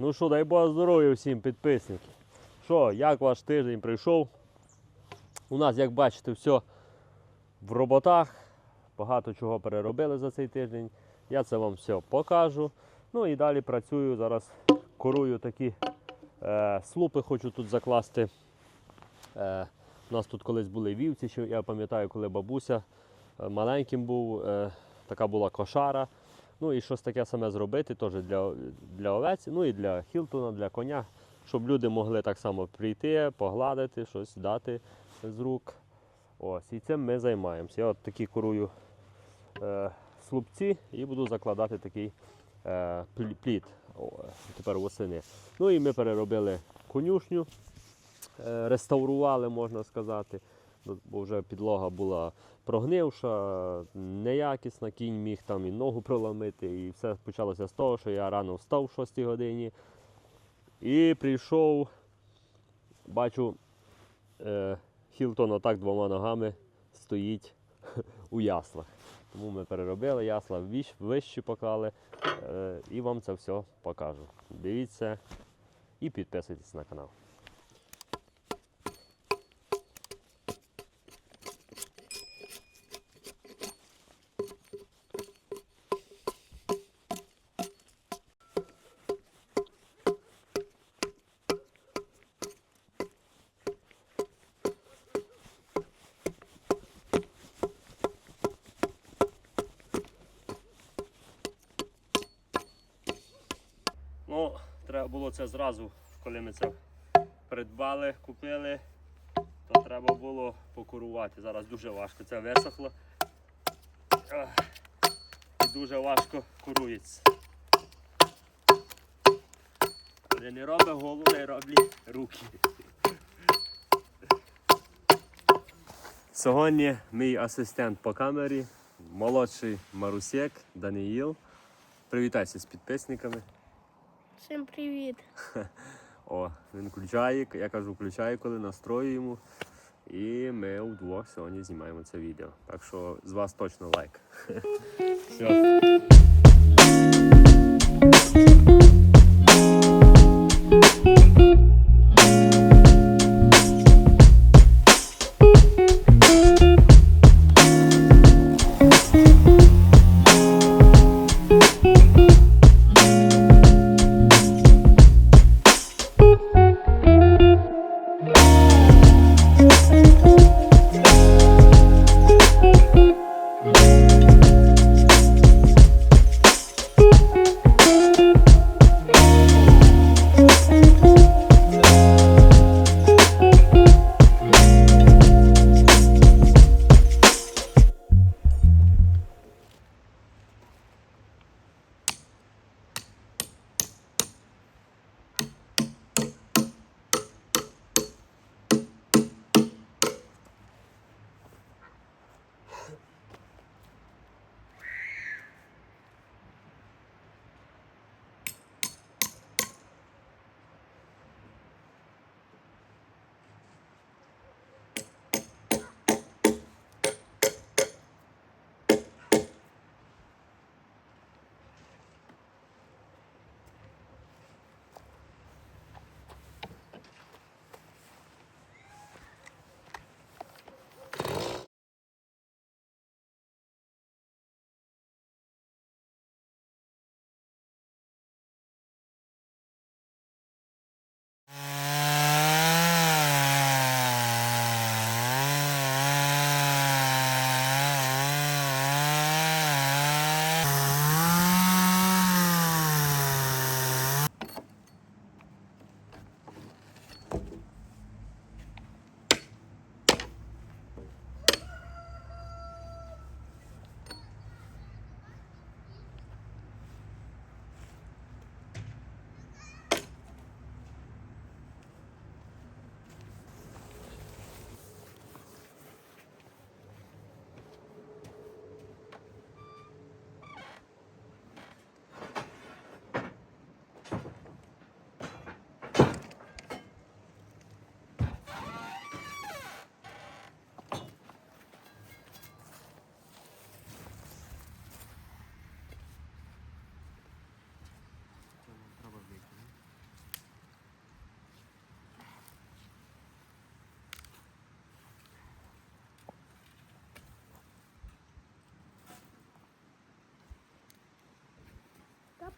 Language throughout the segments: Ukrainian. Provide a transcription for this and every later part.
Ну що, дай Бог здоров'я всім підписникам. Що, як ваш тиждень прийшов? У нас, як бачите, все в роботах. Багато чого переробили за цей тиждень. Я це вам все покажу. Ну і далі працюю. Зараз корую такі е, слупи, хочу тут закласти. Е, у нас тут колись були вівці, ще я пам'ятаю, коли бабуся е, маленьким був, е, така була кошара. Ну і щось таке саме зробити теж для, для овець, ну і для Хілтона, для коня, щоб люди могли так само прийти, погладити, щось дати з рук. Ось, і цим ми займаємося. Я от такі курую е, слупці і буду закладати такий е, плі- плід о, тепер восени. Ну і ми переробили конюшню, е, реставрували, можна сказати. Бо вже підлога була прогнивша, неякісна, кінь міг там і ногу проламити. І все почалося з того, що я рано встав в 6 годині і прийшов, бачу, е, Хілтон отак двома ногами стоїть у яслах. Тому ми переробили ясла, вищі поклали е, і вам це все покажу. Дивіться і підписуйтесь на канал. Ну, треба було це зразу, коли ми це придбали, купили, то треба було покурувати. Зараз дуже важко. Це висохло. І дуже важко курується. Але не робить голову, не роблять руки. Сьогодні мій асистент по камері, молодший Марусек Даниїл. Привітайся з підписниками. Всім привіт. О, він включає, я кажу, включає, коли настроюємо. І ми вдвох сьогодні знімаємо це відео. Так що з вас точно лайк. Все.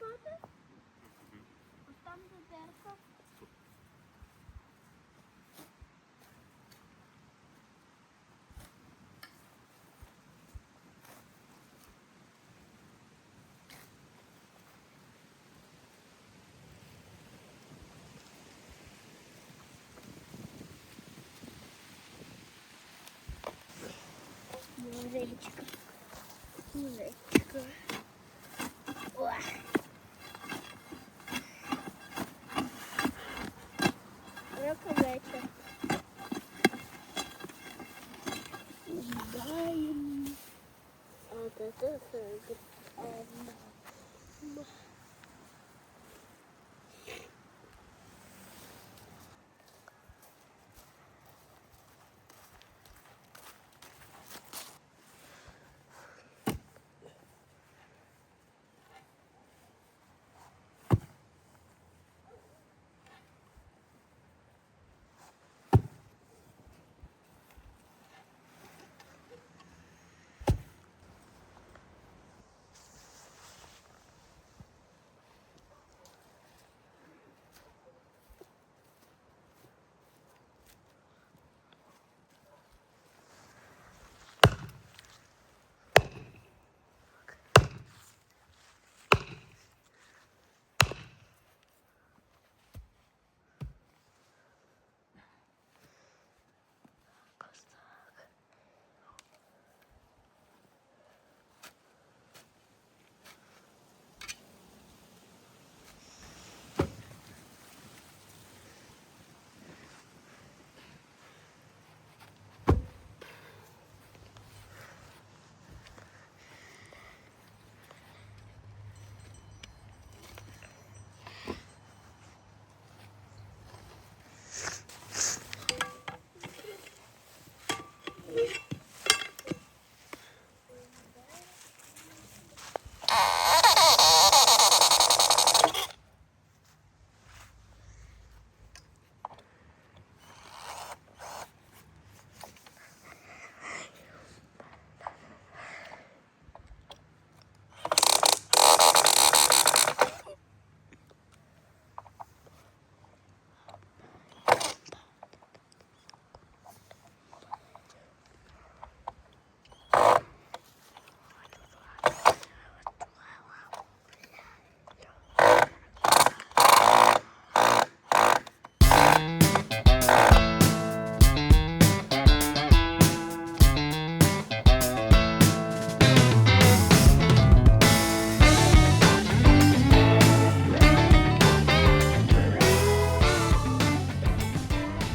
Писати? Ось там де. Музичка. Музичка.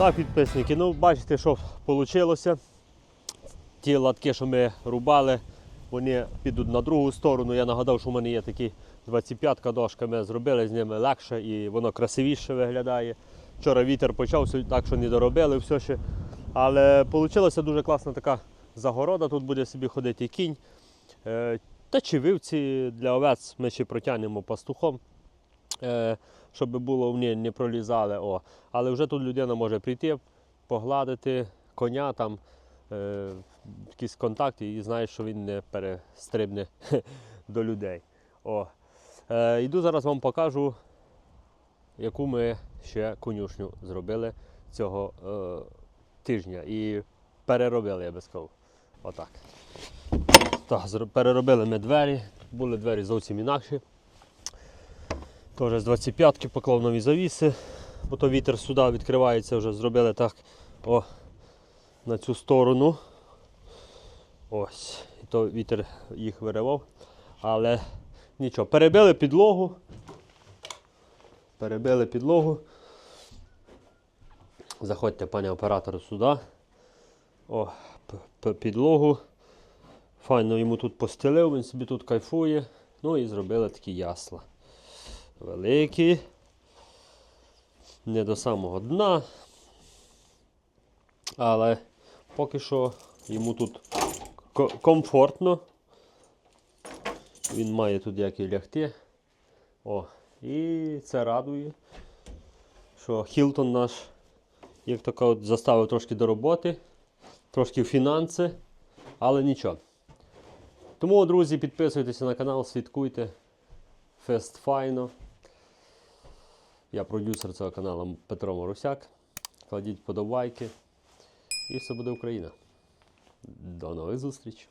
Так, підписники, ну бачите, що вийшло. Ті латки, що ми рубали, вони підуть на другу сторону. Я нагадав, що в мене є такі 25-ка дошка, ми зробили з ними легше і воно красивіше виглядає. Вчора вітер почався, так що не доробили все ще. Але вийшла дуже класна така загорода. Тут буде собі ходити кінь. Е, Та чи вивці для овець ми ще протягнемо пастухом. Е, щоб було вони не пролізали. О. Але вже тут людина може прийти, погладити коня, там е, якісь контакти і знає, що він не перестрибне до людей. О. Е, йду зараз вам покажу, яку ми ще конюшню зробили цього е, тижня. І переробили, я би сказав. Отак. Так, переробили ми двері. Були двері зовсім інакші. Теж з 25-ки поклав нові завіси, бо то вітер сюди відкривається, вже зробили так о, на цю сторону. Ось. І то вітер їх виривав. Але нічого, перебили підлогу. Перебили підлогу. Заходьте, пане оператору, сюди. О, підлогу. Файно йому тут постелив, він собі тут кайфує. Ну і зробили такі ясла великі, не до самого дна. Але поки що йому тут комфортно. Він має тут як і лягти. О, і це радує, що Хілтон наш, як то кажуть, заставив трошки до роботи, трошки в фінанси, але нічого. Тому, друзі, підписуйтеся на канал, слідкуйте. Фест Файно. Я продюсер цього каналу Петро Морусяк. Кладіть подобайки. І все буде Україна. До нових зустрічей!